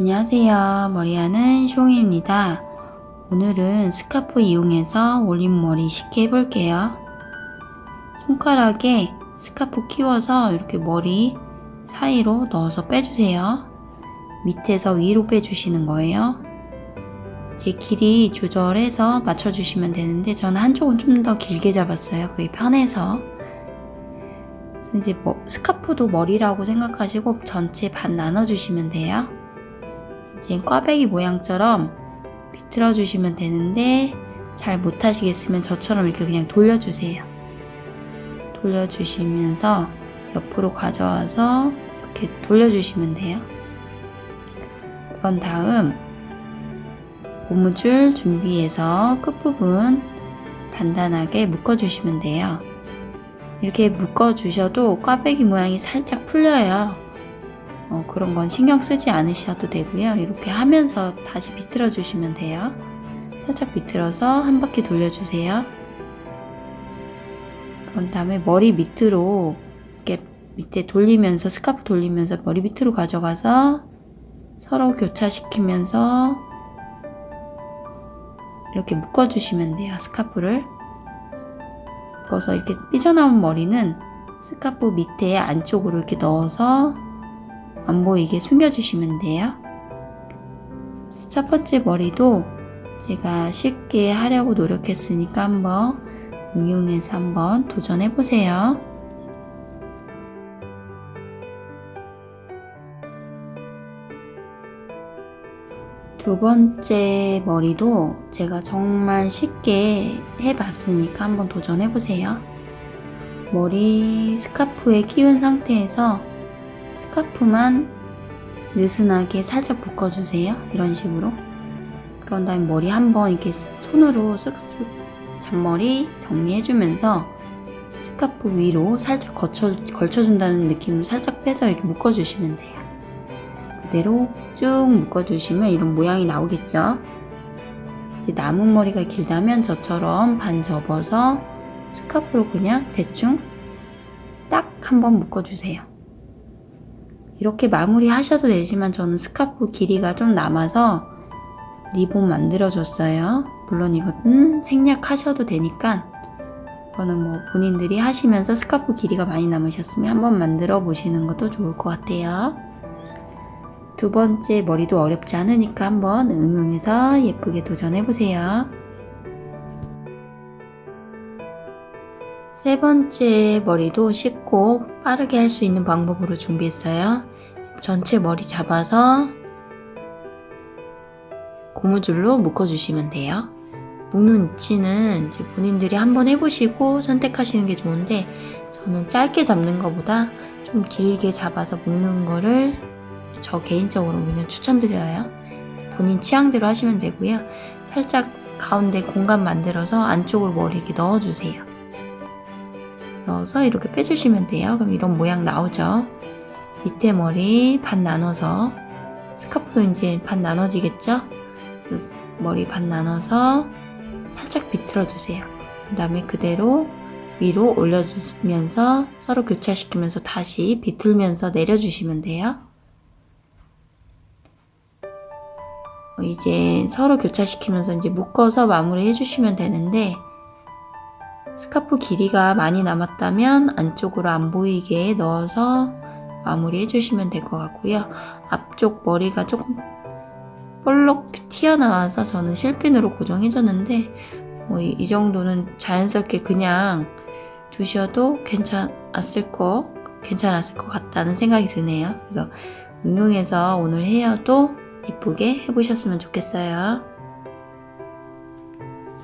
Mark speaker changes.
Speaker 1: 안녕하세요. 머리하는 숑입니다. 오늘은 스카프 이용해서 올림머리 쉽게 해볼게요. 손가락에 스카프 끼워서 이렇게 머리 사이로 넣어서 빼주세요. 밑에서 위로 빼주시는 거예요. 이제 길이 조절해서 맞춰주시면 되는데 저는 한쪽은 좀 더 길게 잡았어요. 그게 편해서. 이제 뭐 스카프도 머리라고 생각하시고 전체 반 나눠주시면 돼요. 이제 꽈배기 모양처럼 비틀어 주시면 되는데 잘 못하시겠으면 저처럼 이렇게 그냥 돌려주세요. 돌려주시면서 옆으로 가져와서 이렇게 돌려주시면 돼요. 그런 다음 고무줄 준비해서 끝부분 단단하게 묶어주시면 돼요. 이렇게 묶어주셔도 꽈배기 모양이 살짝 풀려요. 어, 그런 건 신경 쓰지 않으셔도 되고요. 이렇게 하면서 다시 비틀어 주시면 돼요. 살짝 비틀어서 한 바퀴 돌려주세요. 그런 다음에 머리 밑으로 이렇게 밑에 돌리면서 스카프 돌리면서 머리 밑으로 가져가서 서로 교차시키면서 이렇게 묶어주시면 돼요. 스카프를 묶어서 이렇게 삐져나온 머리는 스카프 밑에 안쪽으로 이렇게 넣어서 안 보이게 숨겨주시면 돼요. 첫 번째 머리도 제가 쉽게 하려고 노력했으니까 한번 응용해서 한번 도전해 보세요. 두 번째 머리도 제가 정말 쉽게 해봤으니까 한번 도전해 보세요. 머리 스카프에 끼운 상태에서 스카프만 느슨하게 살짝 묶어주세요. 이런 식으로. 그런 다음에 머리 한번 이렇게 손으로 쓱쓱 잔머리 정리해주면서 스카프 위로 살짝 거쳐, 걸쳐준다는 느낌으로 살짝 빼서 이렇게 묶어주시면 돼요. 그대로 쭉 묶어주시면 이런 모양이 나오겠죠? 이제 남은 머리가 길다면 저처럼 반 접어서 스카프로 그냥 대충 딱 한번 묶어주세요. 이렇게 마무리 하셔도 되지만 저는 스카프 길이가 좀 남아서 리본 만들어줬어요. 물론 이것은 생략하셔도 되니까 이거는 뭐 본인들이 하시면서 스카프 길이가 많이 남으셨으면 한번 만들어 보시는 것도 좋을 것 같아요. 두 번째 머리도 어렵지 않으니까 한번 응용해서 예쁘게 도전해 보세요. 세 번째 머리도 쉽고 빠르게 할 수 있는 방법으로 준비했어요. 전체 머리 잡아서 고무줄로 묶어주시면 돼요. 묶는 위치는 이제 본인들이 한번 해보시고 선택하시는 게 좋은데 저는 짧게 잡는 것보다 좀 길게 잡아서 묶는 거를 저 개인적으로 그냥 추천드려요. 본인 취향대로 하시면 되고요. 살짝 가운데 공간 만들어서 안쪽으로 머리 이렇게 넣어주세요. 넣어서 이렇게 빼주시면 돼요. 그럼 이런 모양 나오죠. 밑에 머리 반 나눠서 스카프도 이제 반 나눠지겠죠? 머리 반 나눠서 살짝 비틀어 주세요. 그 다음에 그대로 위로 올려주면서 서로 교차시키면서 다시 비틀면서 내려주시면 돼요. 어, 이제 서로 교차시키면서 이제 묶어서 마무리 해주시면 되는데 스카프 길이가 많이 남았다면 안쪽으로 안 보이게 넣어서 마무리 해 주시면 될 것 같고요. 앞쪽 머리가 조금 볼록 튀어나와서 저는 실핀으로 고정해줬는데 뭐 이, 이 정도는 자연스럽게 그냥 두셔도 괜찮았을 것 괜찮았을 것 같다는 생각이 드네요. 그래서 응용해서 오늘 헤어도 이쁘게 해보셨으면 좋겠어요.